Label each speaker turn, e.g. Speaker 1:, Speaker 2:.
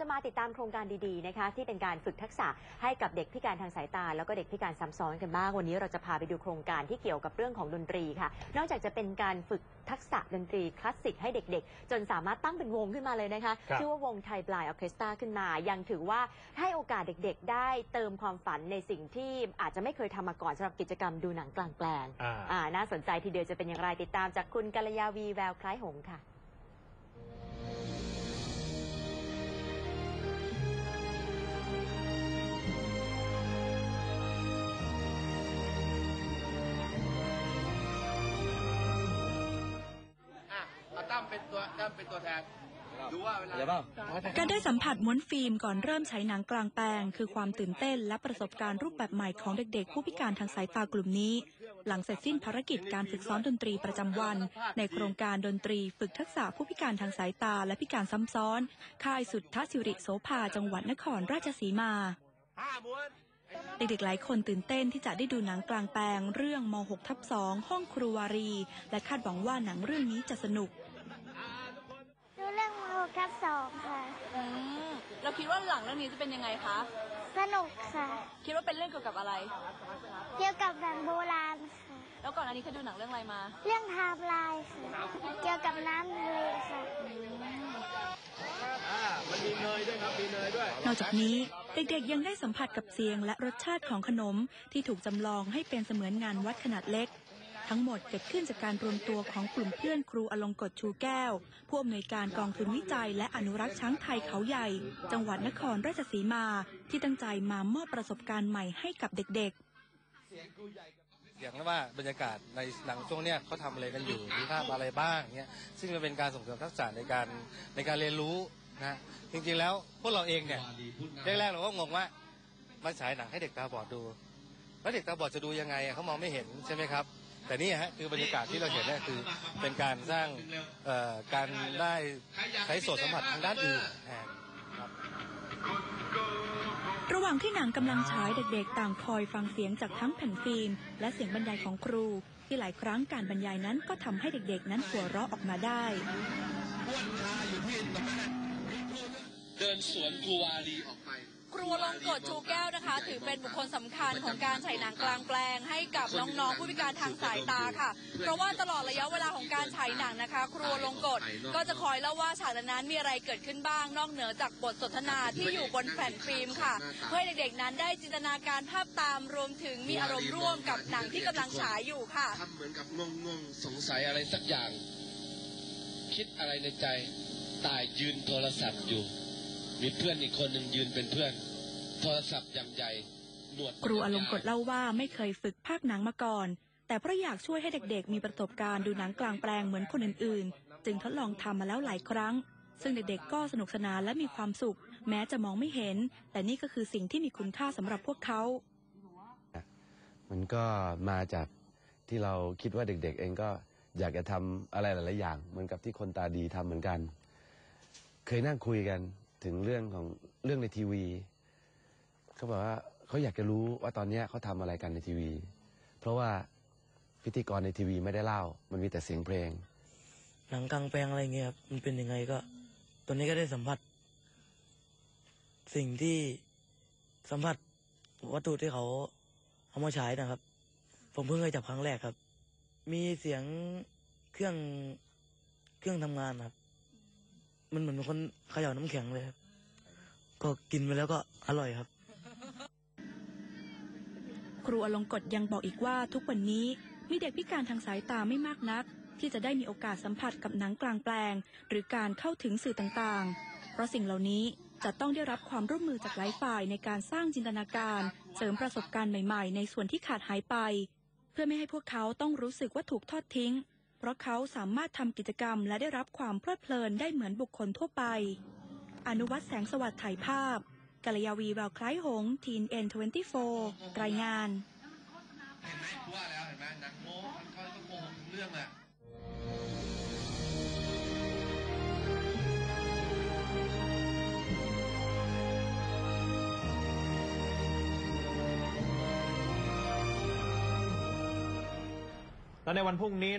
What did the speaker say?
Speaker 1: จะมาติดตามโครงการดีๆนะคะที่เป็นการฝึกทักษะให้กับเด็กพิการทางสายตา แล้วก็เด็กพิการซ้ำซ้อนกันบ้างวันนี้เราจะพาไปดูโครงการที่เกี่ยวกับเรื่องของดนตรีค่ะ นอกจากจะเป็นการฝึกทักษะดนตรีคลาสสิกให้เด็กๆ จนสามารถตั้งเป็นวงขึ้นมาเลยนะคะ
Speaker 2: ครับ
Speaker 1: ชื่อว่าวงไทยบลายออร์เคสตราขึ้นมา ยังถือว่าให้โอกาสเด็กๆ ได้เติมความฝันในสิ่งที่อาจจะไม่เคยทำมาก่อนสำหรับกิจกรรมดูหนังกลางแปลง
Speaker 2: อ่า
Speaker 1: อ่าน่าสนใจทีเดียวจะเป็นอย่างไรติดตามจากคุณกัลยาวีแววคล้ายหงส์ค่ะ
Speaker 3: อะ เอาตั้มเป็นตัวตั้มเป็นตัวแทนดูว่าเวลา
Speaker 4: เดี๋ยวเปล่า
Speaker 5: การได้สัมผัสม้วนฟิล์มก่อนเริ่มใช้หนังกลางแปลง คือความตื่นเต้นและประสบการณ์รูปแบบใหม่ของเด็กๆ ผู้พิการทางสายตากลุ่มนี้ หลังเสร็จสิ้นภารกิจการฝึกซ้อมดนตรีประจำวัน ในโครงการดนตรีฝึกทักษะผู้พิการทางสายตาและพิการซ้ำซ้อน ค่ายสุทธสิริโสภาจังหวัดนครราชสีมา
Speaker 3: ห้าม้วน
Speaker 5: เด็กๆ หลายคนตื่นเต้นที่จะได้ดูหนังกลางแปลง เรื่องม .6 ทับ2ห้องครูวารี และคาดหวังว่าหนังเรื่องนี้จะสนุก
Speaker 6: ดูเรื่องมหกทับสองค่ะ
Speaker 7: อืมเรา คิดว่าหลังเรื่องนี้จะเป็นยังไงคะ
Speaker 6: สนุกค่ะ
Speaker 7: คิดว่าเป็นเรื่องเกี่ยวกับอะไร
Speaker 6: เกี่ยวกับหนังโบราณค่ะ
Speaker 7: แล้วก่อนอันนี้เคยดูหนังเรื่องอะไรมา
Speaker 6: เรื่องไทม์ไลน์ค่ะ เกี่ยวกับน้ำทะเลค่ะ
Speaker 3: อ่ามันมีเนยด้วยครับ มีเนยด้วย
Speaker 5: นอกจากนี้เด็กๆยังได้สัมผัสกับเสียงและรสชาติของขนมที่ถูกจำลองให้เป็นเสมือนงานวัดขนาดเล็ก ทั้งหมดเกิดขึ้นจากการรวมตัวของกลุ่มเพื่อนครูอลงกฎชูแก้ว ผู้อำนวยการกองทุนวิจัย และอนุรักษ์ช้างไทยเขาใหญ่ จังหวัดนครราชสีมา ที่ตั้งใจมามอบประสบการณ์ใหม่ให้กับเด็กๆ
Speaker 4: เสียงว่าบรรยากาศในหนังช่วงเนี้ยเขาทำอะไรกันอยู่มีภาพอะไรบ้างเงี้ยซึ่งมันเป็นการส่งเสริมทักษะในการในการเรียนรู้นะจริงๆแล้วพวกเราเองเนี่ยแรกๆเราก็งงว่ามาฉายหนังให้เด็กตาบอดดู แล้วเด็กตาบอดจะดูยังไงเขามองไม่เห็นใช่ไหมครับ แต่นี่ฮะคือบรรยากาศที่เราเห็นเนี่ยคือเป็นการสร้างเอ่อการได้ใช้โสตสัมผัสทางด้านอื่นแทนครับ
Speaker 5: ระหว่างที่หนังกำลังฉายเด็กๆ ต่างคอยฟังเสียงจากทั้งแผ่นฟิล์ม และเสียงบรรยายของครู ที่หลายครั้งการบรรยายนั้นก็ทำให้เด็กๆ นั้นหัวเราะออกมาได้
Speaker 3: เดินสวนครูวารีออกไป
Speaker 7: ครูลงกฎชูแก้วนะคะ ถือเป็นบุคคลสำคัญของการฉายหนังกลางแปลง ให้กับน้องๆผู้พิการทางสายตาค่ะ เพราะว่าตลอดระยะเวลาของการฉายหนังนะคะ ครูลงกฎก็จะคอยเล่าว่าฉากนั้นมีอะไรเกิดขึ้นบ้าง นอกเหนือจากบทสนทนาที่อยู่บนแผ่นฟิล์มค่ะ เพื่อให้เด็กๆนั้นได้จินตนาการภาพตามรวมถึงมีอารมณ์ร่วมกับหนังที่กำลังฉายอยู่ค่ะ
Speaker 3: ทำเหมือนกับงงงๆสงสัยอะไรสักอย่าง คิดอะไรในใจตายยืนโทรศัพท์อยู่ มีเพื่อนอีกคนหนึ่งยืนเป็นเพื่อน โทรศัพท์อย่างใหญ่หนวด
Speaker 5: ครูอลงกฎเล่าว่าไม่เคยฝึกภาคหนังมาก่อน แต่เพราะอยากช่วยให้เด็กๆ มีประสบการณ์ดูหนังกลางแปลงเหมือนคนอื่นๆ จึงทดลองทำมาแล้วหลายครั้ง ซึ่งเด็กๆ ก็สนุกสนานและมีความสุข แม้จะมองไม่เห็น แต่นี่ก็คือสิ่งที่มีคุณค่าสำหรับพวกเขา
Speaker 8: มันก็มาจากที่เราคิดว่าเด็ก ๆ เองก็อยากจะทำอะไรหลายๆอย่างเหมือนกับที่คนตาดีทำเหมือนกัน เคยนั่งคุยกัน ถึงเรื่องของเรื่องในทีวีเขาบอกว่าเขาอยากจะรู้ว่าตอนนี้เขาทำอะไรกันในทีวี เพราะว่าพิธีกรในทีวีไม่ได้เล่า มันมีแต่เสียงเพลง
Speaker 9: หนังกลางแปลงอะไรเงี้ยครับมันเป็นยังไงก็ ตอนนี้ก็ได้สัมผัส สิ่งที่สัมผัสวัตถุที่เขาเอามาฉายนะครับ ผมเพิ่งเคยจับครั้งแรกครับ มีเสียงเครื่องเครื่องทำงานครับ มันเหมือนคนเขย่าน้ำแข็งเลยครับก็กินไปแล้วก็อร่อยครับ
Speaker 5: ครูอลงกฎยังบอกอีกว่าทุกวันนี้มีเด็กพิการทางสายตาไม่มากนัก ที่จะได้มีโอกาสสัมผัสกับหนังกลางแปลง หรือการเข้าถึงสื่อต่างๆ เพราะสิ่งเหล่านี้จะต้องได้รับความร่วมมือจากหลายฝ่ายในการสร้างจินตนาการ เสริมประสบการณ์ใหม่ ๆ ในส่วนที่ขาดหายไป เพื่อไม่ให้พวกเขาต้องรู้สึกว่าถูกทอดทิ้ง ราะเขาสามารถทำกิจกรรมและได้รับความเพลิดเพลินได้เหมือนบุคคลทั่วไป อนุวัตแสงสวัสดิ์ถ่ายภาพกัลยาวีแววคล้ายหงทีนเอ็นทเวนตี้โฟรายงาน
Speaker 3: เห็นไหมกูว่าแล้วเห็นไหมหนังโม้มันก็โกหกทุกเรื่องแหละ
Speaker 2: แล้วในวันพรุ่งนี้